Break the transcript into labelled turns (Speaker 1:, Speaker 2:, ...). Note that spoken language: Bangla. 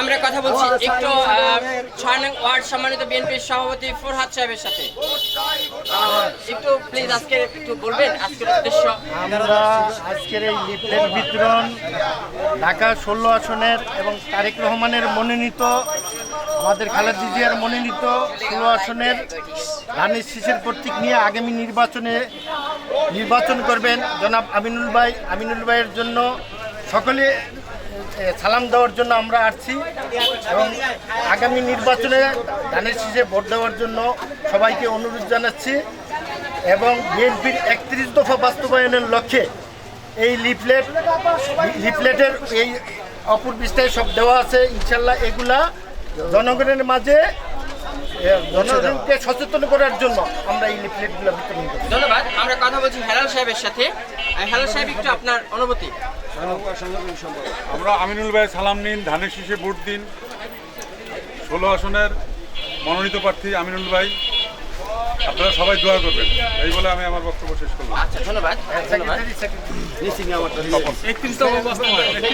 Speaker 1: আমরা কথা বলছি একটু ছয় নং ওয়ার্ড সম্মানিত বিএনপির সভাপতি ফরহাদ সাহেবের সাথে। একটু প্লিজ আজকে একটু বলবেন আজকের উদ্দেশ্য?
Speaker 2: আমরা আজকের এই লিফলেট বিতরণ ঢাকা ষোলো আসনের এবং তারেক রহমানের মনোনীত আমাদের খালেদা জিয়ার মনোনীত ষোলো আসনের ধানের শীষের প্রতীক নিয়ে আগামী নির্বাচনে নির্বাচন করবেন। জনাব আমিনুল ভাই আমিনুল ভাইয়ের জন্য সকলে সালাম দেওয়ার জন্য আমরা আসছি এবং আগামী নির্বাচনে ধানের শীষে ভোট দেওয়ার জন্য সবাইকে অনুরোধ জানাচ্ছি এবং বিএনপির একত্রিশ দফা বাস্তবায়নের লক্ষ্যে এই লিফলেট, লিফলেটের এই অপর পৃষ্ঠায় সব দেওয়া আছে, ইনশাল্লাহ এগুলা জনগণের মাঝে জনগণকে সচেতন করার জন্য আমরা এই লিফলেটগুলো বিতরণ করি
Speaker 1: ধন্যবাদ, আমরা কথা বলছি হেলাল সাহেবের সাথে। হেলাল সাহেব একটু আপনার অনুভূতি।
Speaker 3: আমরা আমিনুল ভাই সালাম নিন ধানের শীষে ভোট দিন। ষোলো আসনের মনোনীত প্রার্থী আমিনুল ভাই। আপনারা সবাই দোয়া করবেন। এই বলে আমি আমার বক্তব্য শেষ করলাম।
Speaker 1: আচ্ছা ধন্যবাদ। ধন্যবাদ।
Speaker 2: Secretary secretary